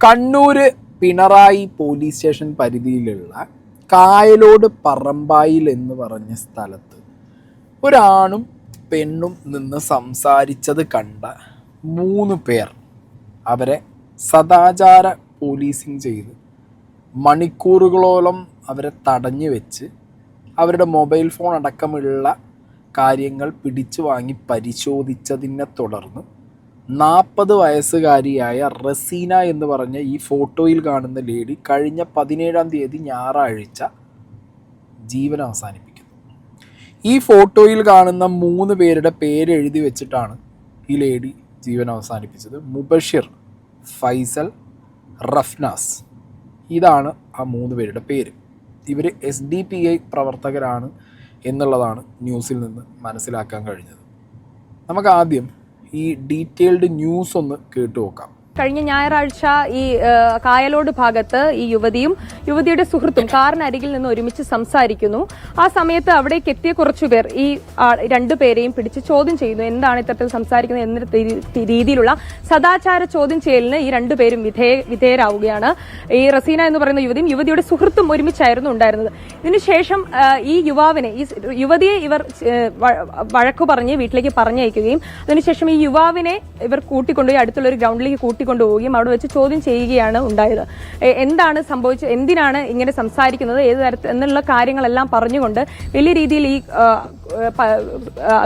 Kannur Pinarayi police station പരിധിയിലുള്ള കായലോട് പറമ്പായിൽ എന്ന് പറഞ്ഞ സ്ഥലത്ത് ഒരാണും പെണ്ണും നിന്ന് സംസാരിച്ചത് കണ്ട മൂന്ന് പേർ അവരെ സദാചാര പോലീസിങ് ചെയ്ത് മണിക്കൂറുകളോളം അവരെ തടഞ്ഞു വെച്ച് അവരുടെ മൊബൈൽ ഫോൺ അടക്കമുള്ള കാര്യങ്ങൾ പിടിച്ചു വാങ്ങി പരിശോധിച്ചതിനെ തുടർന്ന് നാൽപ്പത് വയസ്സുകാരിയായ റസീന എന്ന് പറഞ്ഞ ഈ ഫോട്ടോയിൽ കാണുന്ന ലേഡി കഴിഞ്ഞ പതിനേഴാം തീയതി ഞായറാഴ്ച ജീവൻ അവസാനിപ്പിക്കുന്നു. ഈ ഫോട്ടോയിൽ കാണുന്ന മൂന്ന് പേരുടെ പേര് എഴുതി വെച്ചിട്ടാണ് ഈ ലേഡി ജീവൻ അവസാനിപ്പിച്ചത്. മുബഷിർ ഫൈസൽ റഫ്നാസ്. ഇതാണ് ആ മൂന്ന് പേരുടെ പേര്. ഇവർ എസ് ഡി പി ഐ പ്രവർത്തകരാണ് എന്നുള്ളതാണ് ന്യൂസിൽ നിന്ന് മനസ്സിലാക്കാൻ കഴിഞ്ഞത്. നമുക്ക് ആദ്യം ഈ ഡീറ്റെയിൽഡ് ന്യൂസ് ഒന്ന് കേട്ടു നോക്കാം. കഴിഞ്ഞ ഞായറാഴ്ച ഈ കായലോട് ഭാഗത്ത് ഈ യുവതിയും യുവതിയുടെ സുഹൃത്തും കാറിനരികിൽ നിന്ന് ഒരുമിച്ച് സംസാരിക്കുന്നു. ആ സമയത്ത് അവിടേക്ക് എത്തിയ കുറച്ചുപേർ ഈ രണ്ടു പേരെയും പിടിച്ച് ചോദ്യം ചെയ്യുന്നു. എന്താണ് ഇത്തരത്തിൽ സംസാരിക്കുന്നത് എന്ന രീതിയിലുള്ള സദാചാര ചോദ്യം ചെയ്യലിന് ഈ രണ്ടുപേരും വിധേയ വിധേയരാവുകയാണ്. ഈ റസീന എന്ന് പറയുന്ന യുവതിയും യുവതിയുടെ സുഹൃത്തും ഒരുമിച്ചായിരുന്നു ഉണ്ടായിരുന്നത്. ഇതിനുശേഷം ഈ യുവാവിനെ ഈ യുവതിയെ ഇവർ വഴക്കു പറഞ്ഞ് വീട്ടിലേക്ക് പറഞ്ഞയക്കുകയും അതിനുശേഷം ഈ യുവാവിനെ ഇവർ കൂട്ടിക്കൊണ്ടുപോയി അടുത്തുള്ള ഒരു ഗ്രൗണ്ടിലേക്ക് കൂട്ടിക്കൊണ്ടുപോവുകയും അവിടെ വെച്ച് ചോദ്യം ചെയ്യുകയാണ് ഉണ്ടായത്. എന്താണ് സംഭവിച്ചത് എന്തിനാണ് ഇങ്ങനെ സംസാരിക്കുന്നത് ഏത് തരത്തിൽ എന്നുള്ള കാര്യങ്ങളെല്ലാം പറഞ്ഞുകൊണ്ട് വലിയ രീതിയിൽ ഈ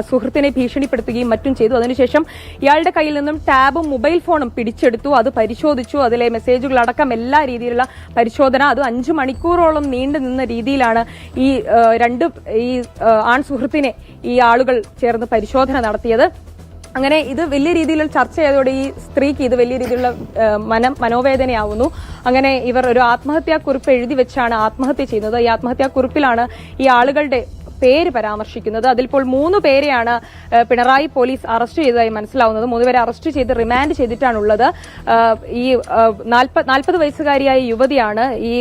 സുഹൃത്തിനെ ഭീഷണിപ്പെടുത്തുകയും മറ്റും ചെയ്തു. അതിനുശേഷം ഇയാളുടെ കയ്യിൽ നിന്നും ടാബും മൊബൈൽ ഫോണും പിടിച്ചെടുത്തു. അത് പരിശോധിച്ചു. അതിലെ മെസ്സേജുകളടക്കം എല്ലാ രീതിയിലുള്ള പരിശോധന. അത് അഞ്ചു മണിക്കൂറോളം നീണ്ടു നിന്ന രീതിയിലാണ് ഈ രണ്ട് ഈ ആൺ സുഹൃത്തിനെ ഈ ആളുകൾ ചേർന്ന് പരിശോധന നടത്തിയത്. അങ്ങനെ ഇത് വലിയ രീതിയിലുള്ള ചർച്ച ചെയ്തതോടെ ഈ സ്ത്രീക്ക് ഇത് വലിയ രീതിയിലുള്ള മനം മനോവേദനയാവുന്നു. അങ്ങനെ ഇവർ ഒരു ആത്മഹത്യാ കുറിപ്പ് എഴുതി വെച്ചാണ് ആത്മഹത്യ ചെയ്യുന്നത്. ഈ ആത്മഹത്യാ കുറിപ്പിലാണ് ഈ ആളുകളുടെ പേര് പരാമർശിക്കുന്നത്. അതിലിപ്പോൾ മൂന്ന് പേരെയാണ് പിണറായി പോലീസ് അറസ്റ്റ് ചെയ്തതായി മനസ്സിലാവുന്നത്. മൂന്നുപേരെ അറസ്റ്റ് ചെയ്ത് റിമാൻഡ് ചെയ്തിട്ടാണുള്ളത്. ഈ നാൽപ്പത് വയസ്സുകാരിയായ യുവതിയാണ്. ഈ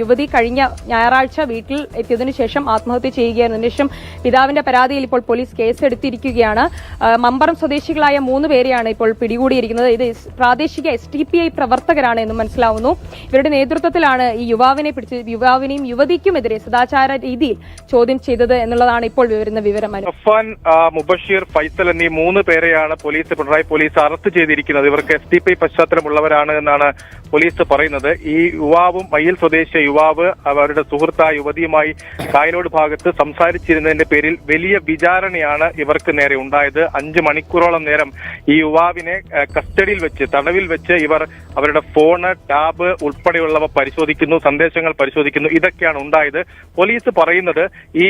യുവതി കഴിഞ്ഞ ഞായറാഴ്ച വീട്ടിൽ എത്തിയതിനു ശേഷം ആത്മഹത്യ ചെയ്യുകയായിരുന്നു. ശേഷം പിതാവിന്റെ പരാതിയിൽ ഇപ്പോൾ പോലീസ് കേസെടുത്തിരിക്കുകയാണ്. മമ്പറം സ്വദേശികളായ മൂന്ന് പേരെയാണ് ഇപ്പോൾ പിടികൂടിയിരിക്കുന്നത്. ഇത് പ്രാദേശിക എസ് ടി പി ഐ പ്രവർത്തകരാണ് എന്ന് മനസ്സിലാവുന്നു. ഇവരുടെ നേതൃത്വത്തിലാണ് ഈ യുവാവിനെ പിടിച്ച് യുവാവിനെയും യുവതിക്കുമെതിരെ സദാചാര രീതിയിൽ ചോദ്യം ചെയ്തത് എന്നുള്ളതാണ് ഇപ്പോൾ വരുന്ന വിവരം അഫാൻ മുബഷീർ ഫൈസൽ എന്നീ മൂന്ന് പേരെയാണ് പോലീസ് പിണറായി പോലീസ് അറസ്റ്റ് ചെയ്തിരിക്കുന്നത്. ഇവർക്ക് എസ് ഡി പി പശ്ചാത്തലമുള്ളവരാണ് എന്നാണ് പോലീസ് പറയുന്നത്. ഈ യുവാവും മയ്യിൽ സ്വദേശിയ യുവാവ് അവരുടെ സുഹൃത്തായ യുവതിയുമായി കായലോട് ഭാഗത്ത് സംസാരിച്ചിരുന്നതിന്റെ പേരിൽ വലിയ വിചാരണയാണ് ഇവർക്ക് നേരെ ഉണ്ടായത്. അഞ്ച് മണിക്കൂറോളം നേരം ഈ യുവാവിനെ കസ്റ്റഡിയിൽ വെച്ച് തടവിൽ വെച്ച് ഇവർ അവരുടെ ഫോണ് ടാബ് ഉൾപ്പെടെയുള്ളവ പരിശോധിക്കുന്നു സന്ദേശങ്ങൾ പരിശോധിക്കുന്നു. ഇതൊക്കെയാണ് ഉണ്ടായത്. പോലീസ് പറയുന്നത് ഈ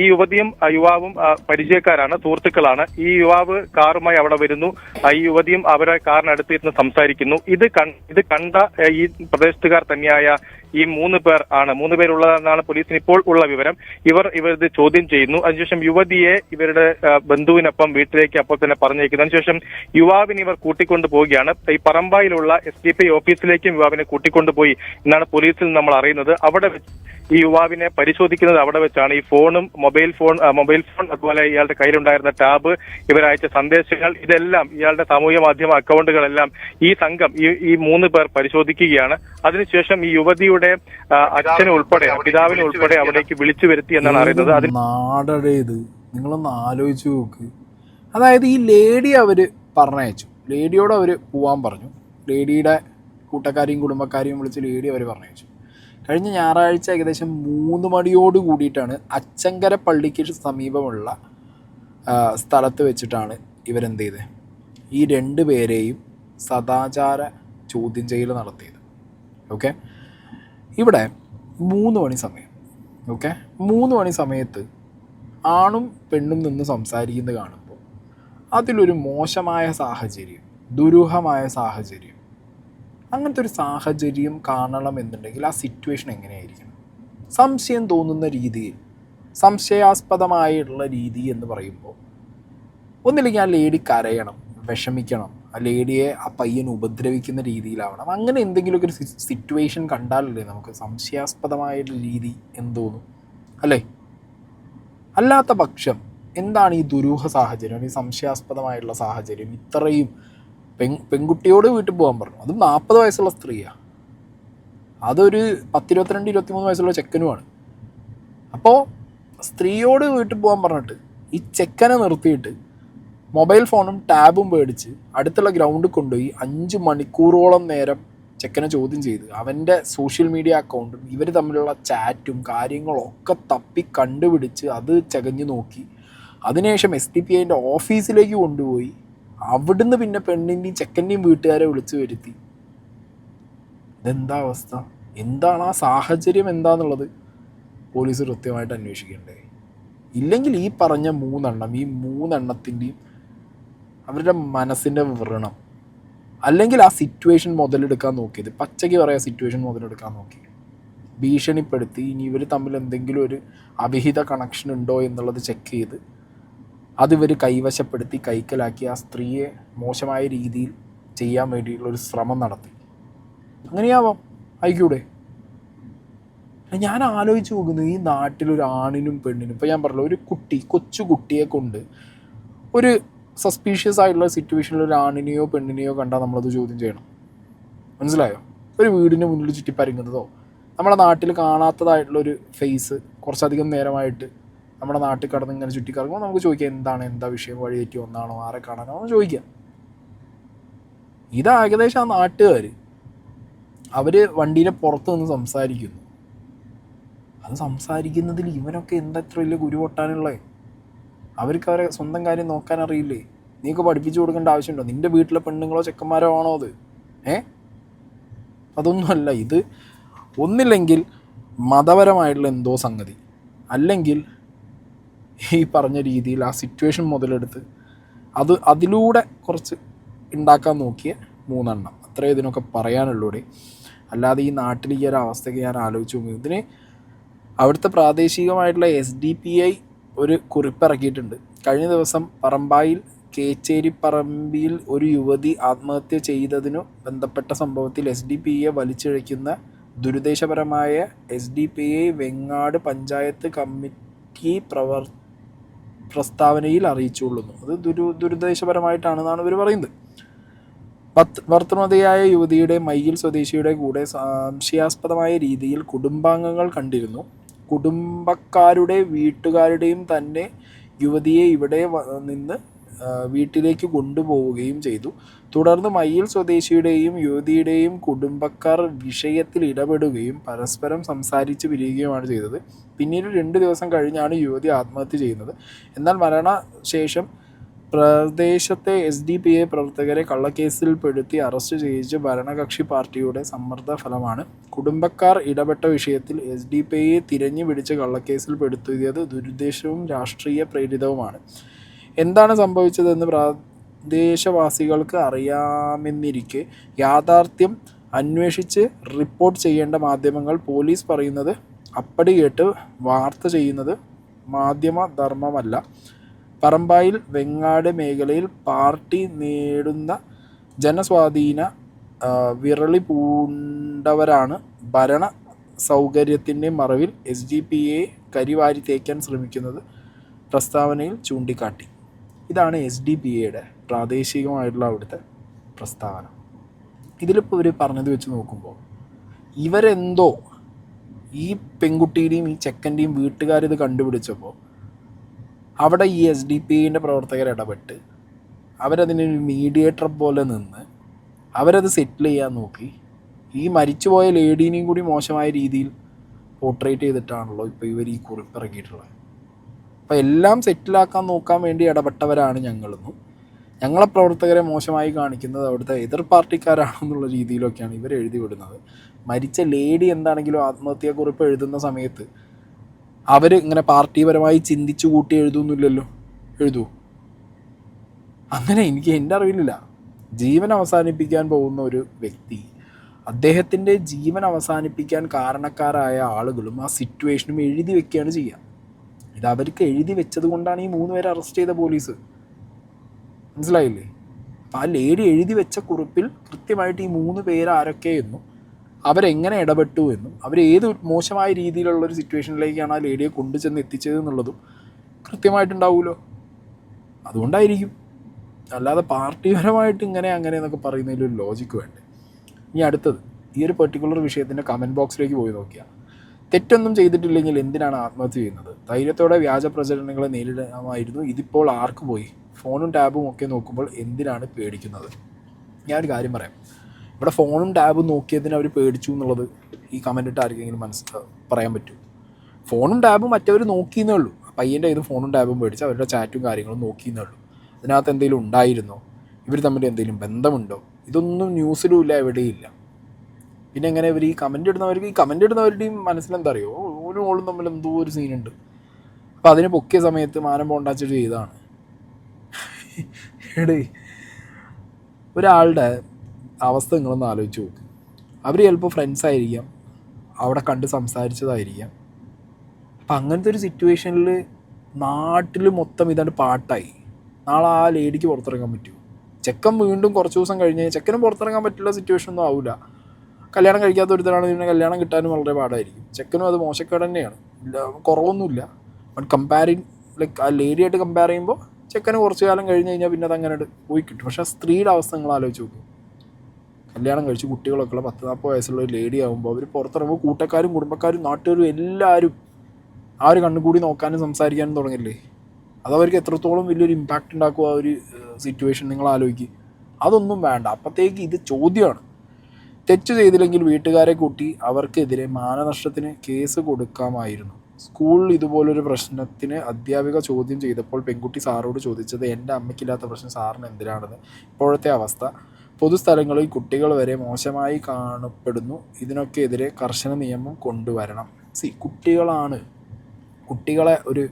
ഈ യുവതിയും യുവാവും പരിചയക്കാരാണ് സുഹൃത്തുക്കളാണ്. ഈ യുവാവ് കാറുമായി അവിടെ വരുന്നു. ഈ യുവതിയും അവരെ കാറിനടുത്തിരുന്ന് സംസാരിക്കുന്നു. ഇത് ഇത് കണ്ട ഈ പ്രദേശത്തുകാർ തന്നെയായ ഈ മൂന്ന് പേർ ആണ് മൂന്ന് പേരുള്ളതെന്നാണ് പോലീസിന് ഇപ്പോൾ ഉള്ള വിവരം. ഇവർ ഇവരത് ചോദ്യം ചെയ്യുന്നു. അതിനുശേഷം യുവതിയെ ഇവരുടെ ബന്ധുവിനൊപ്പം വീട്ടിലേക്ക് അപ്പോൾ തന്നെ പറഞ്ഞേക്കുന്നു അതിനുശേഷം യുവാവിനെ ഇവർ കൂട്ടിക്കൊണ്ടു പോവുകയാണ്. ഈ പറമ്പായിലുള്ള എസ് ഡി പി ഓഫീസിലേക്കും യുവാവിനെ കൂട്ടിക്കൊണ്ടുപോയി എന്നാണ് പോലീസിൽ നമ്മൾ അറിയുന്നത്. അവിടെ ഈ യുവാവിനെ പരിശോധിക്കുന്നത് അവിടെ വെച്ചാണ്. ഈ ഫോണും മൊബൈൽ ഫോൺ മൊബൈൽ ഫോൺ അതുപോലെ ഇയാളുടെ കയ്യിലുണ്ടായിരുന്ന ടാബ് ഇവരയച്ച സന്ദേശങ്ങൾ ഇതെല്ലാം ഇയാളുടെ സാമൂഹ്യ മാധ്യമ അക്കൗണ്ടുകളെല്ലാം ഈ സംഘം ഈ ഈ മൂന്ന് പേർ പരിശോധിക്കുകയാണ്. അതിനുശേഷം ഈ യുവതിയുടെ ആ, അച്ഛനെ ഉൾപ്പെടെ പിതാവിനെ ഉൾപ്പെടെ അവിടേക്ക് വിളിച്ചു വരുത്തി എന്നാണ് അറിയുന്നത്. അതിന് നാടടേ ഇത്. നിങ്ങളൊന്ന് ആലോചിച്ച് നോക്ക്. അതായത് ഈ ലേഡി അവർ പറഞ്ഞയച്ചു. ലേഡിയോട് അവർ പോവാൻ പറഞ്ഞു. ലേഡിയുടെ കൂട്ടക്കാരെയും കുടുംബക്കാരെയും വിളിച്ച് ലേഡി അവർ പറഞ്ഞയച്ചു. കഴിഞ്ഞ ഞായറാഴ്ച ഏകദേശം മൂന്ന് മണിയോട് കൂടിയിട്ടാണ് അച്ചങ്കര പള്ളിക്ക് സമീപമുള്ള സ്ഥലത്ത് വെച്ചിട്ടാണ് ഇവരെന്ത് ചെയ്തത് ഈ രണ്ട് പേരെയും സദാചാര ചോദ്യം ചെയ്യൽ നടത്തിയത്. ഓക്കെ? ഇവിടെ മൂന്ന് മണി സമയം ഓക്കെ മൂന്ന് മണി സമയത്ത് ആണും പെണ്ണും നിന്ന് സംസാരിക്കുന്നത് കാണുമ്പോൾ അതിലൊരു മോശമായ സാഹചര്യം ദുരൂഹമായ സാഹചര്യം അങ്ങനത്തെ ഒരു സാഹചര്യം കാണണം എന്നുണ്ടെങ്കിൽ ആ സിറ്റുവേഷൻ എങ്ങനെയായിരിക്കണം? സംശയം തോന്നുന്ന രീതിയിൽ സംശയാസ്പദമായിട്ടുള്ള രീതി എന്ന് പറയുമ്പോൾ ഒന്നില്ലെങ്കിൽ ആ ലേഡി കരയണം വിഷമിക്കണം ആ ലേഡിയെ ആ പയ്യൻ ഉപദ്രവിക്കുന്ന രീതിയിലാവണം. അങ്ങനെ എന്തെങ്കിലുമൊക്കെ ഒരു സിറ്റുവേഷൻ കണ്ടാലല്ലേ നമുക്ക് സംശയാസ്പദമായ ഒരു രീതി എന്ന് അല്ലേ? അല്ലാത്ത പക്ഷം എന്താണ് ഈ ദുരൂഹ സാഹചര്യം? ഈ സംശയാസ്പദമായുള്ള സാഹചര്യം? ഇത്രയും പെൺ പെൺകുട്ടിയോട് വീട്ടിൽ പോകാൻ പറഞ്ഞു. അതും നാൽപ്പത് വയസ്സുള്ള സ്ത്രീയാണ് അതൊരു പത്തിരുപത്തിരണ്ട് ഇരുപത്തിമൂന്ന് വയസ്സുള്ള ചെക്കനുമാണ്. അപ്പോൾ സ്ത്രീയോട് വീട്ടിൽ പോകാൻ പറഞ്ഞിട്ട് ഈ ചെക്കനെ നിർത്തിയിട്ട് മൊബൈൽ ഫോണും ടാബും മേടിച്ച് അടുത്തുള്ള ഗ്രൗണ്ടിൽ കൊണ്ടുപോയി അഞ്ച് മണിക്കൂറോളം നേരം ചെക്കനെ ചോദ്യം ചെയ്ത്. അവന്റെ സോഷ്യൽ മീഡിയ അക്കൗണ്ടും ഇവർ തമ്മിലുള്ള ചാറ്റും കാര്യങ്ങളും ഒക്കെ തപ്പി കണ്ടുപിടിച്ച് അത് ചകഞ്ഞു നോക്കി. അതിനുശേഷം എസ് ഡി പി ഐന്റെ ഓഫീസിലേക്ക് കൊണ്ടുപോയി. അവിടുന്ന് പിന്നെ പെണ്ണിന്റെയും ചെക്കന്റെയും വീട്ടുകാരെ വിളിച്ചു വരുത്തി. ഇതെന്താ അവസ്ഥ? എന്താണ് ആ സാഹചര്യം എന്താന്നുള്ളത് പോലീസ് കൃത്യമായിട്ട് അന്വേഷിക്കണ്ടേ? ഇല്ലെങ്കിൽ ഈ പറഞ്ഞ മൂന്നെണ്ണം ഈ മൂന്നെണ്ണത്തിന്റെയും അവരുടെ മനസ്സിന്റെ വ്രണം. അല്ലെങ്കിൽ ആ സിറ്റുവേഷൻ മുതലെടുക്കാൻ നോക്കിയത്. പച്ചയ്ക്ക് പറയാ സിറ്റുവേഷൻ മുതലെടുക്കാൻ നോക്കി. ഭീഷണിപ്പെടുത്തി ഇനി ഇവർ തമ്മിൽ എന്തെങ്കിലും ഒരു അവിഹിത കണക്ഷൻ ഉണ്ടോ എന്നുള്ളത് ചെക്ക് ചെയ്ത് അതിവർ കൈവശപ്പെടുത്തി കൈക്കലാക്കി ആ സ്ത്രീയെ മോശമായ രീതിയിൽ ചെയ്യാൻ വേണ്ടിയിട്ടുള്ള ഒരു ശ്രമം നടത്തി. അങ്ങനെയാവാം. ആയിക്കൂടെ? ഞാൻ ആലോചിച്ച് നോക്കുന്നത് ഈ നാട്ടിലൊരു ആണിനും പെണ്ണിനും. ഇപ്പം ഞാൻ പറഞ്ഞു ഒരു കുട്ടി കൊച്ചു കുട്ടിയെ കൊണ്ട് ഒരു സസ്പീഷ്യസ് ആയിട്ടുള്ള സിറ്റുവേഷനിൽ ഒരു ആണിനെയോ പെണ്ണിനെയോ കണ്ടാൽ നമ്മളത് ചോദ്യം ചെയ്യണം. മനസ്സിലായോ? ഒരു വീടിന് മുന്നിൽ ചുറ്റിപ്പരങ്ങുന്നതോ നമ്മുടെ നാട്ടിൽ കാണാത്തതായിട്ടുള്ളൊരു ഫേസ് കുറച്ചധികം നേരമായിട്ട് നമ്മുടെ നാട്ടിൽ കടന്ന് ഇങ്ങനെ ചുറ്റിക്കറങ്ങുമ്പോൾ നമുക്ക് ചോദിക്കാം എന്താണ് എന്താ വിഷയം? വഴി തെറ്റി ഒന്നാണോ? ആരെ കാണാനോ? എന്ന് ചോദിക്കാം. ഇത് ഏകദേശം ആ നാട്ടുകാർ അവർ വണ്ടീന്റെ പുറത്ത് നിന്ന് സംസാരിക്കുന്നു. അത് സംസാരിക്കുന്നതിൽ ഇവനൊക്കെ എന്താ ഇത്ര വലിയ ഗുരു പൊട്ടാനുള്ളത് അവർക്ക് അവരെ സ്വന്തം കാര്യം നോക്കാൻ അറിയില്ലേ നീക്ക് പഠിപ്പിച്ചു കൊടുക്കേണ്ട ആവശ്യമുണ്ടോ? നിന്റെ വീട്ടിലെ പെണ്ണുങ്ങളോ ചെക്കന്മാരോ ആണോ അത്? ഏ? അതൊന്നുമല്ല. ഇത് ഒന്നില്ലെങ്കിൽ മതപരമായിട്ടുള്ള എന്തോ സംഗതി. അല്ലെങ്കിൽ ഈ പറഞ്ഞ രീതിയിൽ ആ സിറ്റുവേഷൻ മുതലെടുത്ത് അത് അതിലൂടെ കുറച്ച് ഉണ്ടാക്കാൻ നോക്കിയ മൂന്നെണ്ണം. അത്രേ ഇതിനൊക്കെ പറയാനുള്ളൂടെ. അല്ലാതെ ഈ നാട്ടിൽ ഈ ഒരു അവസ്ഥയ്ക്ക് ഞാൻ ആലോചിച്ച് നോക്കി ഇതിന് അവിടുത്തെ പ്രാദേശികമായിട്ടുള്ള എസ് ഡി പി ഐ ഒരു കുറിപ്പിറക്കിയിട്ടുണ്ട്. കഴിഞ്ഞ ദിവസം പറമ്പായിൽ കേച്ചേരി പറമ്പിൽ ഒരു യുവതി ആത്മഹത്യ ചെയ്തതിനു ബന്ധപ്പെട്ട സംഭവത്തിൽ എസ് ഡി പി എ വലിച്ചിഴയ്ക്കുന്ന ദുരുദ്ദേശപരമായ S D P I Vengad panchayat committee പ്രവർ പ്രസ്താവനയിൽ അറിയിച്ചുകൊള്ളുന്നു. അത് ദുരു ദുരുദ്ദേശപരമായിട്ടാണെന്നാണ് ഇവർ പറയുന്നത്. പത്ത് ഭർത്തൃമതിയായ യുവതിയുടെ മയ്യിൽ സ്വദേശിയുടെ കൂടെ സംശയാസ്പദമായ രീതിയിൽ കുടുംബാംഗങ്ങൾ കണ്ടിരുന്നു. കുടുംബക്കാരുടെ വീട്ടുകാരുടെയും തന്നെ യുവതിയെ ഇവിടെ നിന്ന് വീട്ടിലേക്ക് കൊണ്ടുപോവുകയും ചെയ്തു. തുടർന്ന് മയ്യിൽ സ്വദേശിയുടെയും യുവതിയുടെയും കുടുംബക്കാർ വിഷയത്തിൽ ഇടപെടുകയും പരസ്പരം സംസാരിച്ച് പിരിയുകയുമാണ് ചെയ്തത്. പിന്നീട് രണ്ട് ദിവസം കഴിഞ്ഞാണ് യുവതി ആത്മഹത്യ ചെയ്യുന്നത്. എന്നാൽ മരണശേഷം പ്രദേശത്തെ എസ് ഡി പി എ പ്രവർത്തകരെ കള്ളക്കേസിൽപ്പെടുത്തി അറസ്റ്റ് ചെയ്യിച്ച് ഭരണകക്ഷി പാർട്ടിയുടെ സമ്മർദ്ദ ഫലമാണ് കുടുംബക്കാർ ഇടപെട്ട വിഷയത്തിൽ എസ് ഡി പി ഐയെ തിരഞ്ഞു പിടിച്ച് കള്ളക്കേസിൽപ്പെടുത്തിയത് ദുരുദ്ദേശവും രാഷ്ട്രീയ പ്രേരിതവുമാണ്. എന്താണ് സംഭവിച്ചതെന്ന് പ്രദേശവാസികൾക്ക് അറിയാമെന്നിരിക്കെ യാഥാർത്ഥ്യം അന്വേഷിച്ച് റിപ്പോർട്ട് ചെയ്യേണ്ട മാധ്യമങ്ങൾ പോലീസ് പറയുന്നത് അപ്പടി കേട്ട് വാർത്ത ചെയ്യുന്നത് മാധ്യമ ധർമ്മമല്ല പറമ്പായിൽ വെങ്ങാട് മേഖലയിൽ പാർട്ടി നേടുന്ന ജനസ്വാധീന വിരളി പൂണ്ടവരാണ് ഭരണ സൗകര്യത്തിന്റെ മറവിൽ എസ് ഡി പി എ കരിവാരി തേക്കാൻ ശ്രമിക്കുന്നത് പ്രസ്താവനയിൽ ചൂണ്ടിക്കാട്ടി. ഇതാണ് എസ് ഡി പി എയുടെ പ്രാദേശികമായിട്ടുള്ള അവിടുത്തെ പ്രസ്താവന. ഇതിലിപ്പോൾ ഇവർ പറഞ്ഞത് വെച്ച് നോക്കുമ്പോൾ ഇവരെന്തോ ഈ പെൺകുട്ടിയുടെയും ഈ ചെക്കന്റെയും വീട്ടുകാരിത് കണ്ടുപിടിച്ചപ്പോൾ അവിടെ ഈ എസ് ഡി പി ഐന്റെ പ്രവർത്തകർ ഇടപെട്ട് അവരതിനൊരു മീഡിയേറ്റർ പോലെ നിന്ന് അവരത് സെറ്റിൽ ചെയ്യാൻ നോക്കി. ഈ മരിച്ചുപോയ ലേഡീനെയും കൂടി മോശമായ രീതിയിൽ പോർട്രേറ്റ് ചെയ്തിട്ടാണല്ലോ ഇപ്പോൾ ഇവർ ഈ കുറിപ്പ് ഇറക്കിയിട്ടുള്ളത് അപ്പോൾ എല്ലാം സെറ്റിലാക്കാൻ നോക്കാൻ വേണ്ടി ഇടപെട്ടവരാണ് ഞങ്ങളെന്നും. ഞങ്ങളെ പ്രവർത്തകരെ മോശമായി കാണിക്കുന്നത് അവിടുത്തെ എതിർ പാർട്ടിക്കാരാണെന്നുള്ള രീതിയിലൊക്കെയാണ് ഇവർ എഴുതി വിടുന്നത്. മരിച്ച ലേഡി എന്താണെങ്കിലും ആത്മഹത്യാക്കുറിപ്പ് എഴുതുന്ന സമയത്ത് അവർ ഇങ്ങനെ പാർട്ടിപരമായി ചിന്തിച്ചു കൂട്ടി എഴുതുന്നില്ലല്ലോ. എഴുതൂ. അങ്ങനെ എനിക്ക് എന്റെ അറിവിലില്ല. ജീവൻ അവസാനിപ്പിക്കാൻ പോകുന്ന ഒരു വ്യക്തി അദ്ദേഹത്തിന്റെ ജീവൻ അവസാനിപ്പിക്കാൻ കാരണക്കാരായ ആളുകളും ആ സിറ്റുവേഷനും എഴുതി വെക്കുകയാണ് ചെയ്യുക. ഇത് അവർക്ക് എഴുതി വെച്ചത് കൊണ്ടാണ് ഈ മൂന്ന് പേരെ അറസ്റ്റ് ചെയ്ത പോലീസ്. മനസ്സിലായില്ലേ? അപ്പം ആ ലേഡി എഴുതി വെച്ച കുറിപ്പിൽ കൃത്യമായിട്ട് ഈ മൂന്ന് പേര് ആരൊക്കെയെന്നും അവരെങ്ങനെ ഇടപെട്ടു എന്നും അവർ ഏത് മോശമായ രീതിയിലുള്ള ഒരു സിറ്റുവേഷനിലേക്കാണ് ആ ലേഡിയെ കൊണ്ടുചെന്ന് എത്തിച്ചത് എന്നുള്ളതും കൃത്യമായിട്ടുണ്ടാവുമല്ലോ അതുകൊണ്ടായിരിക്കും. അല്ലാതെ പാർട്ടിപരമായിട്ട് ഇങ്ങനെ അങ്ങനെ എന്നൊക്കെ പറയുന്നതിൽ ഒരു ലോജിക്ക് വേണ്ടേ? ഇനി അടുത്തത് ഈ ഒരു പെർട്ടിക്കുലർ വിഷയത്തിന്റെ കമന്റ് ബോക്സിലേക്ക് പോയി നോക്കിയാൽ തെറ്റൊന്നും ചെയ്തിട്ടില്ലെങ്കിൽ എന്തിനാണ് ആത്മഹത്യ ചെയ്യുന്നത്? ധൈര്യത്തോടെ വ്യാജ പ്രചരണങ്ങളെ നേരിടാമായിരുന്നു. ഇതിപ്പോൾ ആർക്ക് പോയി? ഫോണും ടാബും ഒക്കെ നോക്കുമ്പോൾ എന്തിനാണ് പേടിക്കുന്നത്? ഞാനൊരു കാര്യം പറയാം. ഇവിടെ ഫോണും ടാബും നോക്കിയതിന് അവർ പേടിച്ചു എന്നുള്ളത് ഈ കമന്റ് ഇട്ട് ആർക്കെങ്കിലും മനസ്സ് പറയാൻ പറ്റും. ഫോണും ടാബും മറ്റവർ നോക്കിയെന്നേ ഉള്ളൂ. പയ്യന്റെ ഇത് ഫോണും ടാബും പേടിച്ച് അവരുടെ ചാറ്റും കാര്യങ്ങളും നോക്കിയെന്നേ ഉള്ളൂ. അതിനകത്ത് എന്തെങ്കിലും ഉണ്ടായിരുന്നോ? ഇവർ തമ്മിൽ എന്തെങ്കിലും ബന്ധമുണ്ടോ? ഇതൊന്നും ന്യൂസിലും ഇല്ല എവിടെയും ഇല്ല പിന്നെ എങ്ങനെ ഇവർ ഈ കമന്റ് ഇടുന്നവർക്ക് ഈ കമന്റ് ഇടുന്നവരുടെയും മനസ്സിലെന്താ അറിയോ? ഓരോ ഓളും തമ്മിൽ എന്തോ ഒരു സീനുണ്ട് അപ്പോൾ അതിന് പൊക്കിയ സമയത്ത് മാനം പോണ്ടാച്ചിട്ട് ചെയ്തതാണ്. എടേ ഒരാളുടെ അവസ്ഥ നിങ്ങളൊന്ന് ആലോചിച്ച് നോക്ക്. അവർ ചിലപ്പോൾ ഫ്രണ്ട്സ് ആയിരിക്കാം. അവിടെ കണ്ട് സംസാരിച്ചതായിരിക്കാം. അപ്പം അങ്ങനത്തെ ഒരു സിറ്റുവേഷനിൽ നാട്ടിൽ മൊത്തം ഇതാണ്ട് പാട്ടായി. നാളെ ആ ലേഡിക്ക് പുറത്തിറങ്ങാൻ പറ്റുമോ ചെക്കൻ വീണ്ടും കുറച്ച് ദിവസം കഴിഞ്ഞ് ചെക്കനും പുറത്തിറങ്ങാൻ പറ്റുള്ള സിറ്റുവേഷൻ ഒന്നും ആവില്ല കല്യാണം കഴിക്കാത്ത ഒരുത്തരാണ് പിന്നെ കല്യാണം കിട്ടാനും വളരെ പാടായിരിക്കും. ചെക്കനും അത് മോശക്കേട് തന്നെയാണ്. ഇല്ല കുറവൊന്നുമില്ല. ബട്ട് കമ്പാരിങ് ലൈക്ക് ആ ലേഡിയായിട്ട് കമ്പയർ ചെയ്യുമ്പോൾ ചെക്കന് കുറച്ച് കാലം കഴിഞ്ഞ് കഴിഞ്ഞാൽ പിന്നെ അത് അങ്ങനെ പോയി കിട്ടും. പക്ഷേ സ്ത്രീയുടെ അവസ്ഥ നിങ്ങൾ ആലോചിച്ച് നോക്കും. കല്യാണം കഴിച്ച് കുട്ടികളൊക്കെ ഉള്ള പത്ത് നാൽപ്പത് വയസ്സുള്ള ഒരു ലേഡി ആകുമ്പോൾ അവർ പുറത്തിറങ്ങുമ്പോൾ കൂട്ടക്കാരും കുടുംബക്കാരും നാട്ടുകാരും എല്ലാവരും ആ ഒരു കണ്ണുകൂടി നോക്കാനും സംസാരിക്കാനും തുടങ്ങില്ലേ? അതവർക്ക് എത്രത്തോളം വലിയൊരു ഇമ്പാക്റ്റ് ഉണ്ടാക്കും ആ ഒരു സിറ്റുവേഷൻ നിങ്ങൾ ആലോചിക്കുക അതൊന്നും വേണ്ട. അപ്പോഴത്തേക്ക് ഇത് ചോദ്യമാണ് തെറ്റ് ചെയ്തില്ലെങ്കിൽ വീട്ടുകാരെ കൂട്ടി അവർക്കെതിരെ മാനനഷ്ടത്തിന് കേസ് കൊടുക്കാമായിരുന്നു. സ്കൂളിൽ ഇതുപോലൊരു പ്രശ്നത്തിന് അധ്യാപിക ചോദ്യം ചെയ്തപ്പോൾ പെൺകുട്ടി സാറോട് ചോദിച്ചത് എന്റെ അമ്മയ്ക്കില്ലാത്ത പ്രശ്നം സാറിന് എന്തിനാണെന്ന്? ഇപ്പോഴത്തെ അവസ്ഥ? പൊതുസ്ഥലങ്ങളിൽ കുട്ടികൾ വരെ മോശമായി കാണപ്പെടുന്നു. ഇതിനൊക്കെ എതിരെ കർശന നിയമം കൊണ്ടുവരണം. സി കുട്ടികളാണ്. കുട്ടികളെ ഒരു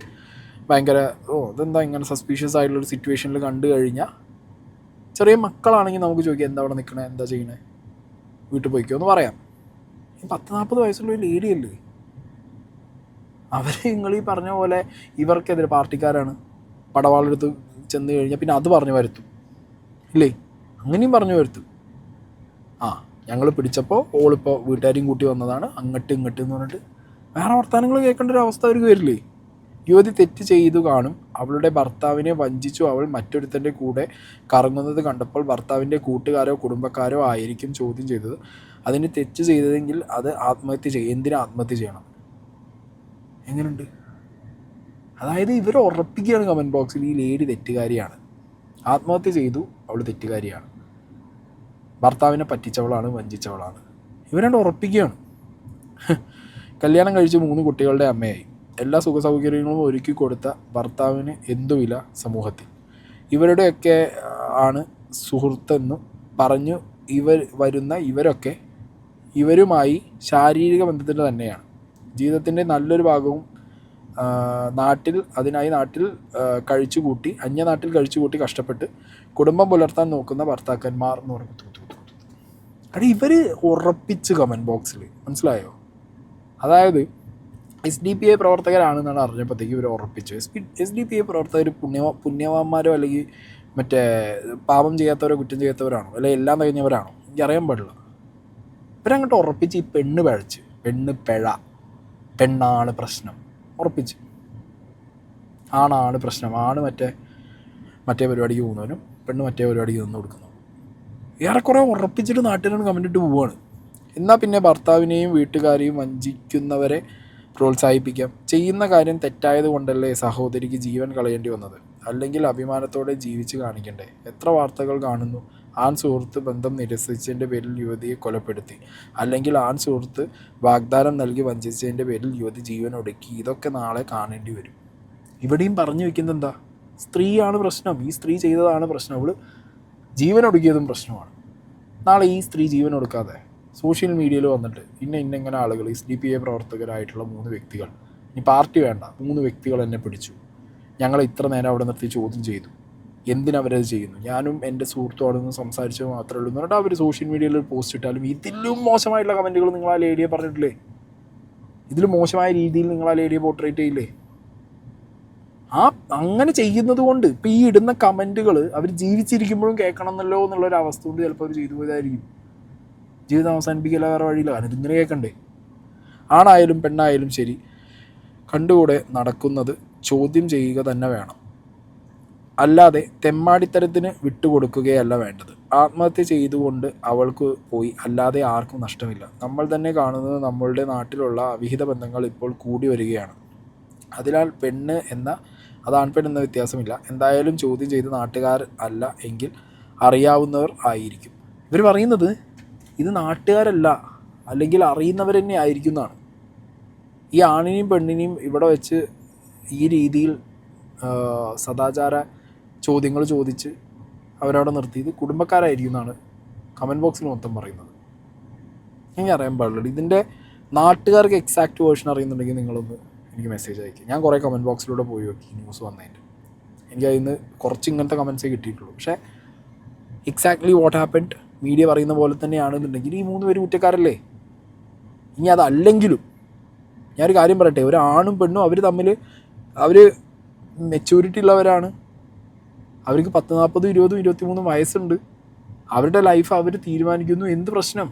ഭയങ്കര ഓ ഇതെന്താ ഇങ്ങനെ സസ്പീഷ്യസ് ആയിട്ടുള്ളൊരു സിറ്റുവേഷനിൽ കണ്ടു കഴിഞ്ഞാൽ ചെറിയ മക്കളാണെങ്കിൽ നമുക്ക് ചോദിക്കാം എന്താ അവിടെ നിൽക്കണേ? എന്താ ചെയ്യണേ? വീട്ടിൽ പോയിക്കോ? എന്ന് പറയാം. പത്ത് നാൽപ്പത് വയസ്സുള്ള ഒരു ലേഡിയല്ലേ അവർ നിങ്ങൾ ഈ പറഞ്ഞ പോലെ ഇവർക്കെതിരെ പാർട്ടിക്കാരാണ് പടവാളെടുത്ത് ചെന്ന് കഴിഞ്ഞാൽ പിന്നെ അത് പറഞ്ഞു വരുത്തും. ഇല്ലേ? അങ്ങനെയും പറഞ്ഞു വരുത്തും. ആ ഞങ്ങൾ പിടിച്ചപ്പോൾ ഓളിപ്പോൾ വീട്ടുകാരെയും കൂട്ടി വന്നതാണ്. അങ്ങോട്ട് ഇങ്ങോട്ട് എന്ന് പറഞ്ഞിട്ട് വേറെ വർത്തമാനങ്ങൾ കേൾക്കേണ്ട ഒരു അവസ്ഥ അവർക്ക് വരില്ലേ? യുവതി തെറ്റ് ചെയ്തു കാണും. അവളുടെ ഭർത്താവിനെ വഞ്ചിച്ചു അവൾ മറ്റൊരുത്തന്റെ കൂടെ കറങ്ങുന്നത് കണ്ടപ്പോൾ ഭർത്താവിന്റെ കൂട്ടുകാരോ കുടുംബക്കാരോ ആയിരിക്കും ചോദ്യം ചെയ്തത്. അതിന് തെറ്റ് ചെയ്തതെങ്കിൽ അത് ആത്മഹത്യ ചെയ്യും എന്തിനു ആത്മഹത്യ ചെയ്യണം? എങ്ങനെയുണ്ട് അതായത് ഇവർ ഉറപ്പിക്കുകയാണ് കമന്റ് ബോക്സിൽ ഈ ലേഡി തെറ്റുകാരിയാണ്. ആത്മഹത്യ ചെയ്തു അവൾ തെറ്റുകാരിയാണ്. ഭർത്താവിനെ പറ്റിച്ചവളാണ് വഞ്ചിച്ചവളാണ്. ഇവരണ്ട് ഉറപ്പിക്കുകയാണ്. കല്യാണം കഴിച്ച് മൂന്ന് കുട്ടികളുടെ അമ്മയായി. എല്ലാ സുഖ സൗകര്യങ്ങളും ഒരുക്കി കൊടുത്ത ഭർത്താവിന് എന്തു വില സമൂഹത്തിൽ? ഇവരുടെയൊക്കെ ആണ് സുഹൃത്തെന്നും പറഞ്ഞു ഇവർ വരുന്ന ഇവരൊക്കെ ഇവരുമായി ശാരീരിക ബന്ധത്തിൽ തന്നെയാണ്. ജീവിതത്തിന്റെ നല്ലൊരു ഭാഗവും നാട്ടിൽ അതിനായി നാട്ടിൽ കഴിച്ചുകൂട്ടി അന്യനാട്ടിൽ കഴിച്ചുകൂട്ടി കഷ്ടപ്പെട്ട് കുടുംബം പുലർത്താൻ നോക്കുന്ന ഭർത്താക്കന്മാർ എന്ന് പറയുമ്പോൾ തൂ, തൂ, തൂ, തൂ. അടി ഇവർ ഉറപ്പിച്ച് കമന്റ് ബോക്സിൽ മനസ്സിലായോ? അതായത് എസ് ഡി പി ഐ പ്രവർത്തകരാണെന്നാണ് അറിഞ്ഞപ്പോഴത്തേക്ക് ഇവർ ഉറപ്പിച്ചു S P S D P I പ്രവർത്തകർ പുണ്യ പുണ്യവാന്മാരോ അല്ലെങ്കിൽ മറ്റേ പാപം ചെയ്യാത്തവരോ കുറ്റം ചെയ്യാത്തവരാണോ? അല്ലെങ്കിൽ എല്ലാം കഴിഞ്ഞവരാണോ എനിക്ക് അറിയാൻ പാടില്ല. ഇവരങ്ങോട്ട് ഉറപ്പിച്ച് ഈ പെണ്ണ് പഴച്ച് പെണ്ണ് പിഴ പെണ്ണാണ് പ്രശ്നം. ഉറപ്പിച്ച്. ആണാണ് പ്രശ്നം. ആണ് മറ്റേ മറ്റേ പരിപാടിക്ക് പോകുന്നവനും പെണ്ണ് മറ്റേ പരിപാടിക്ക് നിന്ന് കൊടുക്കുന്നു ഏറെക്കുറെ ഉറപ്പിച്ചിട്ട് നാട്ടിലാണ് കമന്റ് ഇട്ട് പോവുകയാണ് എന്നാൽ പിന്നെ ഭർത്താവിനെയും വീട്ടുകാരെയും വഞ്ചിക്കുന്നവരെ പ്രോത്സാഹിപ്പിക്കാം. ചെയ്യുന്ന കാര്യം തെറ്റായത് കൊണ്ടല്ലേ സഹോദരിക്ക് ജീവൻ കളയേണ്ടി വന്നത്? അല്ലെങ്കിൽ അഭിമാനത്തോടെ ജീവിച്ച് കാണിക്കണ്ടേ? എത്ര വാർത്തകൾ കാണുന്നു? ആൺ സുഹൃത്ത് ബന്ധം നിരസിച്ചതിന്റെ പേരിൽ യുവതിയെ കൊലപ്പെടുത്തി. അല്ലെങ്കിൽ ആൺ സുഹൃത്ത് വാഗ്ദാനം നൽകി വഞ്ചിച്ചതിന്റെ പേരിൽ യുവതി ജീവൻ ഒടുക്കി. ഇതൊക്കെ നാളെ കാണേണ്ടി വരും. ഇവിടെയും പറഞ്ഞു വെക്കുന്നത് എന്താ സ്ത്രീയാണ് പ്രശ്നം. ഈ സ്ത്രീ ചെയ്തതാണ് പ്രശ്നം. അവൾ ജീവൻ ഒടുക്കിയതും പ്രശ്നമാണ്. നാളെ ഈ സ്ത്രീ ജീവൻ കൊടുക്കാതെ സോഷ്യൽ മീഡിയയിൽ വന്നിട്ട് ഇന്ന ഇന്ന ഇങ്ങനെ ആളുകൾ എസ് ഡി പി എ പ്രവർത്തകരായിട്ടുള്ള മൂന്ന് വ്യക്തികൾ ഇനി പാർട്ടി വേണ്ട മൂന്ന് വ്യക്തികൾ എന്നെ പിടിച്ചു. ഞങ്ങൾ ഇത്ര നേരം അവിടെ നിർത്തി ചോദ്യം ചെയ്തു. എന്തിനവരത് ചെയ്യുന്നു? ഞാനും എന്റെ സുഹൃത്തും അവിടെ നിന്ന് സംസാരിച്ചത് മാത്രമേ ഉള്ളൂ എന്ന് അവർ സോഷ്യൽ മീഡിയയിൽ പോസ്റ്റ് ഇട്ടാലും ഇതിലും മോശമായിട്ടുള്ള കമന്റുകൾ നിങ്ങൾ ആ ലേഡിയെ പറഞ്ഞിട്ടില്ലേ? ഇതിലും മോശമായ രീതിയിൽ നിങ്ങൾ ആ ലേഡിയെ പോർട്രേറ്റ് ചെയ്യില്ലേ? ആ അങ്ങനെ ചെയ്യുന്നത് കൊണ്ട് ഇപ്പം ഈ ഇടുന്ന കമന്റുകൾ അവർ ജീവിച്ചിരിക്കുമ്പോഴും കേൾക്കണം എന്നല്ലോ എന്നുള്ളൊരു അവസ്ഥ കൊണ്ട് ചിലപ്പോൾ അവർ ചെയ്തു പോയതായിരിക്കും. ജീവിതം അവസാനിപ്പിക്കില്ല വേറെ വഴിയില്ല. കാരണം ഇതിങ്ങനെ കേൾക്കണ്ടേ? ആണായാലും പെണ്ണായാലും ശരി. കണ്ടുകൂടെ നടക്കുന്നത് ചോദ്യം ചെയ്യുക തന്നെ വേണം. അല്ലാതെ തെമ്മാടിത്തരത്തിന് വിട്ടുകൊടുക്കുകയല്ല വേണ്ടത്. ആത്മഹത്യ ചെയ്തുകൊണ്ട് അവൾക്ക് പോയി. അല്ലാതെ ആർക്കും നഷ്ടമില്ല. നമ്മൾ തന്നെ കാണുന്നത് നമ്മളുടെ നാട്ടിലുള്ള അവിഹിത ബന്ധങ്ങൾ ഇപ്പോൾ കൂടി വരികയാണ്. അതിനാൽ പെണ്ണ് എന്ന അത് ആൺപെൺ എന്ന വ്യത്യാസമില്ല. എന്തായാലും ചോദ്യം ചെയ്ത് നാട്ടുകാർ അല്ല എങ്കിൽ അറിയാവുന്നവർ ആയിരിക്കും. ഇവർ പറയുന്നത് ഇത് നാട്ടുകാരല്ല അല്ലെങ്കിൽ അറിയുന്നവർ തന്നെ ആയിരിക്കും എന്നാണ്. ഈ ആണിനെയും പെണ്ണിനെയും ഇവിടെ വെച്ച് ഈ രീതിയിൽ സദാചാര ചോദ്യങ്ങൾ ചോദിച്ച് അവരവിടെ നിർത്തിയത് കുടുംബക്കാരായിരിക്കും എന്നാണ് കമന്റ് ബോക്സിൽ മൊത്തം പറയുന്നത്. എനിക്ക് അറിയാൻ പാടില്ല ഇതിന്റെ നാട്ടുകാർക്ക് എക്സാക്റ്റ് വേർഷൻ അറിയുന്നുണ്ടെങ്കിൽ നിങ്ങളൊന്ന് എനിക്ക് മെസ്സേജ് അയക്കുക ഞാൻ കുറേ കമന്റ് ബോക്സിലൂടെ പോയി നോക്കി ന്യൂസ് വന്നതിന്റെ. എനിക്ക് അതിൽ നിന്ന് കുറച്ച് ഇങ്ങനത്തെ കമൻസേ കിട്ടിയിട്ടുള്ളൂ. പക്ഷേ എക്സാക്ട്ലി വാട്ട് ഹാപ്പൻഡ് മീഡിയ പറയുന്ന പോലെ തന്നെയാണെന്നുണ്ടെങ്കിൽ ഈ മൂന്ന് പേര് കുറ്റക്കാരല്ലേ? ഇനി അതല്ലെങ്കിലും ഞാനൊരു കാര്യം പറയട്ടെ. ഒരു ആണും പെണ്ണും അവർ തമ്മിൽ അവർ മെച്യൂരിറ്റി ഉള്ളവരാണ്. അവർക്ക് പത്ത് നാൽപ്പതും ഇരുപതും ഇരുപത്തി മൂന്നും വയസ്സുണ്ട്. അവരുടെ ലൈഫ് അവർ തീരുമാനിക്കുന്നു. എന്ത് പ്രശ്നം?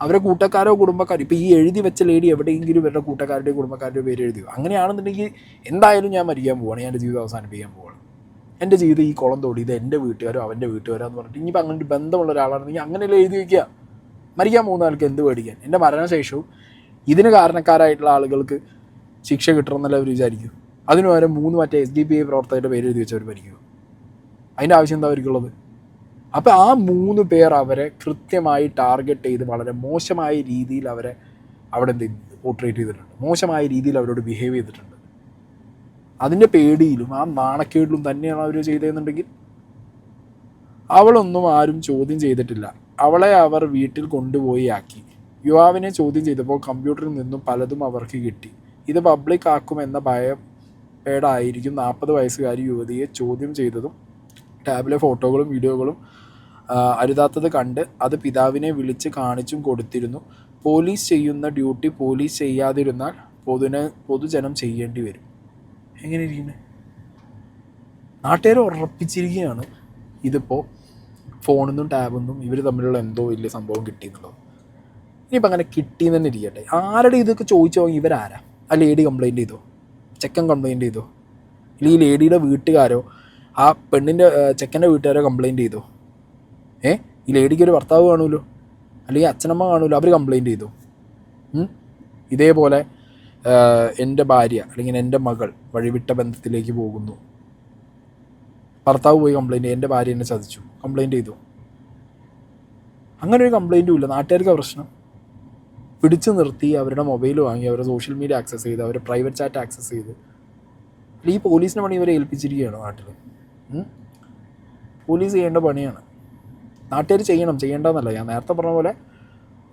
അവരെ കൂട്ടക്കാരോ കുടുംബക്കാരോ ഇപ്പോൾ ഈ എഴുതി വെച്ച ലേഡി എവിടെയെങ്കിലും ഇവരുടെ കൂട്ടക്കാരുടെയോ കുടുംബക്കാരുടെയോ പേര് എഴുതിയോ അങ്ങനെയാണെന്നുണ്ടെങ്കിൽ എന്തായാലും ഞാൻ മരിക്കാൻ പോവാണ് ഞാൻ എന്റെ ജീവിതം അവസാനിപ്പിക്കാൻ പോവാണ്. എന്റെ ജീവിതം ഈ കുളം തോടി ഇത് എന്റെ വീട്ടുകാരോ അവന്റെ വീട്ടുകാരോ എന്ന് പറഞ്ഞിട്ട് ഇനിയിപ്പോൾ അങ്ങനെ ബന്ധമുള്ള ഒരാളാണെന്നെങ്കിൽ അങ്ങനെയല്ലേ എഴുതി വയ്ക്കുക മരിക്കാൻ പോകുന്ന ആൾക്ക് എന്ത് പേടിക്കാൻ? എന്റെ മരണശേഷവും ഇതിന് കാരണക്കാരായിട്ടുള്ള ആളുകൾക്ക് ശിക്ഷ കിട്ടണമെന്നല്ല അവർ വിചാരിക്കും. അതിനു പകരം മൂന്ന് മറ്റേ എസ് ഡി പി ഐ പ്രവർത്തകരുടെ പേര് എഴുതി വെച്ചവർ മരിക്കും. അതിന്റെ ആവശ്യം എന്താ അവർക്കുള്ളത്? അപ്പോൾ ആ മൂന്ന് പേർ അവരെ കൃത്യമായി ടാർഗറ്റ് ചെയ്ത് വളരെ മോശമായ രീതിയിൽ അവരെ അവിടെ എന്ത് പോർട്രേറ്റ് ചെയ്തിട്ടുണ്ട്. മോശമായ രീതിയിൽ അവരോട് ബിഹേവ് ചെയ്തിട്ടുണ്ട്. അതിന്റെ പേടിയിലും ആ നാണക്കേടിലും തന്നെയാണ് അവർ ചെയ്തതെന്നുണ്ടെങ്കിൽ? അവളൊന്നും ആരും ചോദ്യം ചെയ്തിട്ടില്ല. അവളെ അവർ വീട്ടിൽ കൊണ്ടുപോയി ആക്കി. യുവാവിനെ ചോദ്യം ചെയ്തപ്പോൾ കമ്പ്യൂട്ടറിൽ നിന്നും പലതും അവർക്ക് കിട്ടി. ഇത് പബ്ലിക് ആക്കുമെന്ന ഭയപ്പേടായിരിക്കും നാൽപ്പത് വയസ്സുകാരി യുവതിയെ ചോദ്യം ചെയ്തതും ടാബിലെ ഫോട്ടോകളും വീഡിയോകളും അരുതാത്തത് കണ്ട് അത് പിതാവിനെ വിളിച്ച് കാണിച്ചും കൊടുത്തിരുന്നു. പോലീസ് ചെയ്യുന്ന ഡ്യൂട്ടി പോലീസ് ചെയ്യാതിരുന്നാൽ പൊതുന പൊതുജനം ചെയ്യേണ്ടി വരും. എങ്ങനെ ഇരിക്കുന്നത് നാട്ടുകാർ ഉറപ്പിച്ചിരിക്കുകയാണ്. ഇതിപ്പോൾ ഫോണൊന്നും ടാബൊന്നും ഇവർ തമ്മിലുള്ള എന്തോ വലിയ സംഭവം കിട്ടിയെന്നുള്ളത് ഇനിയിപ്പോൾ അങ്ങനെ കിട്ടിയെന്ന് തന്നെ ഇരിക്കട്ടെ. ആരുടെ ഇതൊക്കെ ചോദിച്ചു? ഇവരാരാ? ആ ലേഡി കംപ്ലയിന്റ് ചെയ്തോ? ചെക്കൻ കംപ്ലയിന്റ് ചെയ്തോ? ഇല്ലെങ്കിൽ ഈ ലേഡിയുടെ വീട്ടുകാരോ? ആ പെണ്ണിന്റെ ചെക്കന്റെ വീട്ടുകാരെ കംപ്ലയിന്റ് ചെയ്തോ. ഏ? ഈ ലേഡിക്ക് ഒരു ഭർത്താവ് കാണുമല്ലോ അല്ലെങ്കിൽ അച്ഛനമ്മ കാണുമല്ലോ അവർ കംപ്ലയിന്റ് ചെയ്തു. ഇതേപോലെ എന്റെ ഭാര്യ അല്ലെങ്കിൽ എന്റെ മകൾ വഴിവിട്ട ബന്ധത്തിലേക്ക് പോകുന്നു. ഭർത്താവ് പോയി കംപ്ലയിന്റ് എന്റെ ഭാര്യ എന്നെ ചതിച്ചു. കംപ്ലയിന്റ് ചെയ്തു. അങ്ങനെ ഒരു കംപ്ലയിന്റും ഇല്ല. നാട്ടുകാർക്ക് പ്രശ്നം. പിടിച്ചു നിർത്തി അവരുടെ മൊബൈൽ വാങ്ങി അവരുടെ സോഷ്യൽ മീഡിയ ആക്സസ് ചെയ്ത് അവരുടെ പ്രൈവറ്റ് ചാറ്റ് ആക്സസ് ചെയ്ത്. ഈ പോലീസിനെ പണി ഇവരെ ഏൽപ്പിച്ചിരിക്കുകയാണ് നാട്ടിൽ? പോലീസ് ചെയ്യേണ്ട പണിയാണ്. നാട്ടുകാർ ചെയ്യണം ചെയ്യേണ്ടതെന്നല്ല. ഞാൻ നേരത്തെ പറഞ്ഞ പോലെ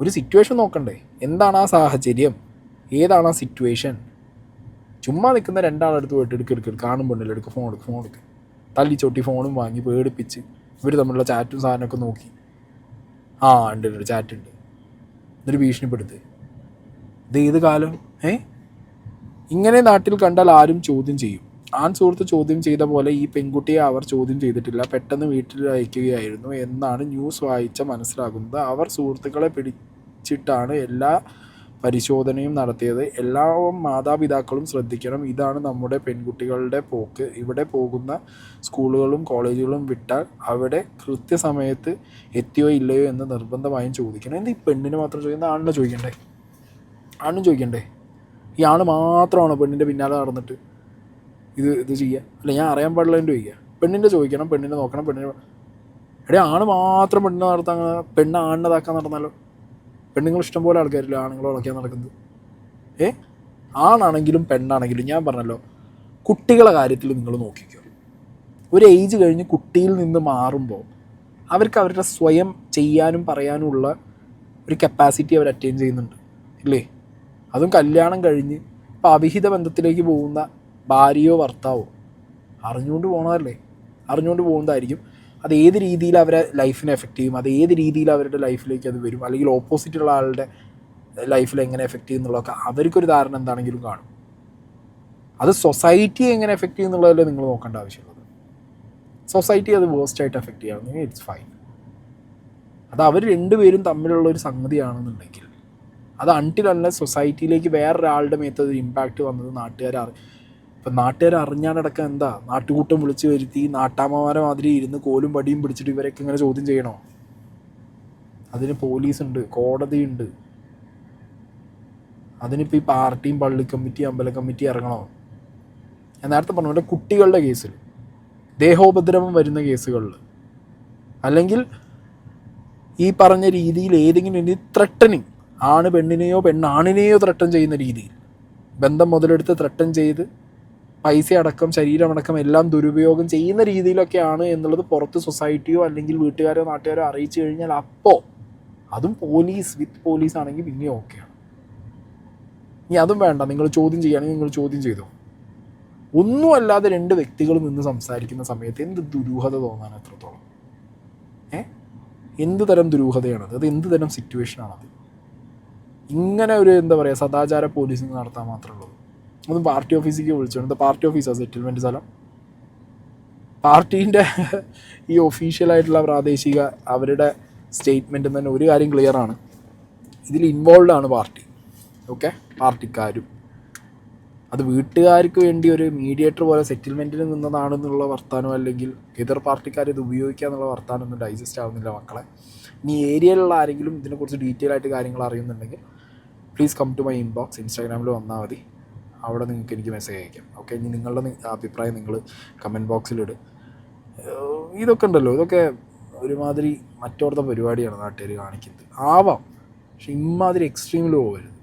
ഒരു സിറ്റുവേഷൻ നോക്കണ്ടേ. എന്താണ് ആ സാഹചര്യം? ഏതാണ് ആ സിറ്റുവേഷൻ ചുമ്മാ നിൽക്കുന്ന രണ്ടാളെടുത്ത് പോയിട്ട് എടുക്ക് എടുക്ക് കാണും പെണ്ണില്ല എടുക്ക് ഫോൺ എടുക്ക് ഫോൺ എടുക്ക്. തല്ലി ചൊട്ടി ഫോണും വാങ്ങി പേടിപ്പിച്ച് ഇവർ തമ്മിലുള്ള ചാറ്റും സാധനമൊക്കെ നോക്കി. ആ ഉണ്ട് ഉണ്ട് ചാറ്റ് ഉണ്ട്. എന്നിട്ട് ഭീഷണിപ്പെടുത്ത്. ഇത് ഏത് കാലം? ഏ? ഇങ്ങനെ നാട്ടിൽ കണ്ടാൽ ആരും ചോദ്യം ചെയ്യും. ആൺ സുഹൃത്ത് ചോദ്യം ചെയ്ത പോലെ ഈ പെൺകുട്ടിയെ അവർ ചോദ്യം ചെയ്തിട്ടില്ല. പെട്ടെന്ന് വീട്ടിൽ അയക്കുകയായിരുന്നു എന്നാണ് ന്യൂസ് വായിച്ച മനസ്സിലാകുന്നത്. അവർ സുഹൃത്തുക്കളെ പിടിച്ചിട്ടാണ് എല്ലാ പരിശോധനയും നടത്തിയത്. എല്ലാ മാതാപിതാക്കളും ശ്രദ്ധിക്കണം. ഇതാണ് നമ്മുടെ പെൺകുട്ടികളുടെ പോക്ക്. ഇവിടെ പോകുന്ന സ്കൂളുകളും കോളേജുകളും വിട്ടാൽ അവിടെ കൃത്യസമയത്ത് എത്തിയോ ഇല്ലയോ എന്ന് നിർബന്ധമായും ചോദിക്കണം. എന്ത് ഈ പെണ്ണിന് മാത്രം ചോദിക്കുന്നത് ആണിനെ ചോദിക്കണ്ടേ? ആണും ചോദിക്കണ്ടേ? ഈ ആണ് മാത്രമാണ് പെണ്ണിന്റെ പിന്നാലെ നടന്നിട്ട്? ഇത് ഇത് ചെയ്യുക അല്ല ഞാൻ അറിയാൻ പാടില്ല ചോദിക്കുക പെണ്ണിന്റെ ചോദിക്കണം പെണ്ണിനെ നോക്കണം പെണ്ണിനെ എടേ ആണ് മാത്രം പെണ്ണിനെ നടത്താൻ പെണ്ണ് ആണിനെ ഇതാക്കാൻ നടന്നാലോ? പെണ്ണുങ്ങൾ ഇഷ്ടംപോലെ ആൾക്കാരില്ല ആണുങ്ങൾ ഉളക്കാൻ നടക്കുന്നത്. ഏ? ആണാണെങ്കിലും പെണ്ണാണെങ്കിലും ഞാൻ പറഞ്ഞല്ലോ കുട്ടികളെ കാര്യത്തിൽ നിങ്ങൾ നോക്കിക്കോ. ഒരു ഏജ് കഴിഞ്ഞ് കുട്ടിയിൽ നിന്ന് മാറുമ്പോൾ അവർക്ക് അവരുടെ സ്വയം ചെയ്യാനും പറയാനും ഉള്ള ഒരു കപ്പാസിറ്റി അവർ അറ്റൈൻ ചെയ്യുന്നുണ്ട്. ഇല്ലേ? അതും കല്യാണം കഴിഞ്ഞ് ഇപ്പോൾ അവിഹിത ബന്ധത്തിലേക്ക് പോകുന്ന ഭാര്യയോ ഭർത്താവോ? അറിഞ്ഞുകൊണ്ട് പോകണമല്ലേ അറിഞ്ഞുകൊണ്ട് പോകുന്നതായിരിക്കും. അത് ഏത് രീതിയിൽ അവരെ ലൈഫിനെ എഫക്റ്റ് ചെയ്യും? അത് ഏത് രീതിയിൽ അവരുടെ ലൈഫിലേക്ക് അത് വരും? അല്ലെങ്കിൽ ഓപ്പോസിറ്റുള്ള ആളുടെ ലൈഫിൽ എങ്ങനെ എഫക്റ്റ് ചെയ്യും എന്നുള്ളതൊക്കെ അവർക്കൊരു ധാരണ എന്താണെങ്കിലും കാണും. അത് സൊസൈറ്റിയെ എങ്ങനെ എഫക്റ്റ് ചെയ്യും എന്നുള്ളതല്ലേ നിങ്ങൾ നോക്കേണ്ട ആവശ്യമുള്ളത്. സൊസൈറ്റി അത് വേസ്റ്റ് ആയിട്ട് എഫക്റ്റ് ചെയ്യുകയാണെങ്കിൽ ഇറ്റ്സ് ഫൈൻ അത് അവർ രണ്ടുപേരും തമ്മിലുള്ള ഒരു സംഗതിയാണെന്നുണ്ടെങ്കിൽ അത് അൺടിൽ അല്ല സൊസൈറ്റിയിലേക്ക് വേറൊരാളുടെ മേത്ത് ഒരു ഇമ്പാക്റ്റ് വന്നത് നാട്ടുകാർ ഇപ്പം നാട്ടുകാർ അറിഞ്ഞാണ്ടടക്കം എന്താ? നാട്ടുകൂട്ടം വിളിച്ച് വരുത്തി നാട്ടാമ്മമാരെ മാതിരി ഇരുന്ന് കോലും പടിയും പിടിച്ചിട്ട് ഇവരൊക്കെ ഇങ്ങനെ ചോദ്യം ചെയ്യണോ? അതിന് പോലീസുണ്ട് കോടതിയുണ്ട്. അതിനിപ്പോൾ ഈ പാർട്ടിയും പള്ളി കമ്മിറ്റി അമ്പല കമ്മിറ്റി ഇറങ്ങണോ? ഞാൻ നേരത്തെ പറഞ്ഞു എന്റെ കുട്ടികളുടെ കേസിൽ ദേഹോപദ്രവം വരുന്ന കേസുകളിൽ. അല്ലെങ്കിൽ ഈ പറഞ്ഞ രീതിയിൽ ഏതെങ്കിലും ഇനി ത്രട്ടനിങ് ആണ് പെണ്ണിനെയോ പെണ്ണാണിനെയോ ത്രട്ടൻ ചെയ്യുന്ന രീതിയിൽ ബന്ധം മുതലെടുത്ത് ത്രട്ടൻ ചെയ്ത് പൈസ അടക്കം ശരീരമടക്കം എല്ലാം ദുരുപയോഗം ചെയ്യുന്ന രീതിയിലൊക്കെയാണ് എന്നുള്ളത് പുറത്ത് സൊസൈറ്റിയോ അല്ലെങ്കിൽ വീട്ടുകാരോ നാട്ടുകാരോ അറിയിച്ചു കഴിഞ്ഞാൽ അപ്പോൾ അതും പോലീസ് വിത്ത് പോലീസ് ആണെങ്കിൽ പിന്നെ ഓക്കെയാണ്. ഇനി അതും വേണ്ട. നിങ്ങൾ ചോദ്യം ചെയ്യുകയാണെങ്കിൽ നിങ്ങൾ ചോദ്യം ചെയ്തോ? ഒന്നുമല്ലാതെ രണ്ട് വ്യക്തികൾ നിന്ന് സംസാരിക്കുന്ന സമയത്ത് എന്ത് ദുരൂഹത തോന്നാൻ എത്രത്തോളം ഏ? എന്ത് തരം ദുരൂഹതയാണത്? അത് എന്ത് തരം സിറ്റുവേഷനാണത് ഇങ്ങനെ ഒരു എന്താ പറയുക സദാചാര പോലീസിങ് നടത്താൻ മാത്രമേ ഉള്ളൂ. ഒന്നും പാർട്ടി ഓഫീസിലേക്ക് വിളിച്ചോണ്ട് പാർട്ടി ഓഫീസാണ് സെറ്റിൽമെന്റ് സ്ഥലം. പാർട്ടീന്റെ ഈ ഒഫീഷ്യലായിട്ടുള്ള പ്രാദേശിക അവരുടെ സ്റ്റേറ്റ്മെന്റിൽ തന്നെ ഒരു കാര്യം ക്ലിയർ ആണ്. ഇതിൽ ഇൻവോൾവ് ആണ് പാർട്ടി. ഓക്കെ പാർട്ടിക്കാരും. അത് വീട്ടുകാർക്ക് വേണ്ടി ഒരു മീഡിയേറ്റർ പോലെ സെറ്റിൽമെന്റിന് നിന്നതാണെന്നുള്ള വർത്താനം അല്ലെങ്കിൽ എതിർ പാർട്ടിക്കാർ ഇത് ഉപയോഗിക്കുക എന്നുള്ള വർത്താനം ഒന്നും ഡൈജസ്റ്റ് ആവുന്നില്ല മക്കളെ. ഇനി ഏരിയയിലുള്ള ആരെങ്കിലും ഇതിനെക്കുറിച്ച് ഡീറ്റെയിൽ ആയിട്ട് കാര്യങ്ങൾ അറിയുന്നുണ്ടെങ്കിൽ please come to my inbox ഇൻസ്റ്റാഗ്രാമിൽ വന്നാൽ മതി. അവിടെ നിങ്ങൾക്ക് എനിക്ക് മെസ്സേജ് അയക്കാം. ഓക്കെ ഇനി നിങ്ങളുടെ അഭിപ്രായം നിങ്ങൾ കമന്റ് ബോക്സിലിട് ഇതൊക്കെ ഉണ്ടല്ലോ. ഇതൊക്കെ ഒരുമാതിരി മറ്റോടത്തെ പരിപാടിയാണ് നാട്ടുകാർ കാണിക്കുന്നത്. ആവാം. പക്ഷെ ഇമാതിരി എക്സ്ട്രീമിൽ പോകരുത്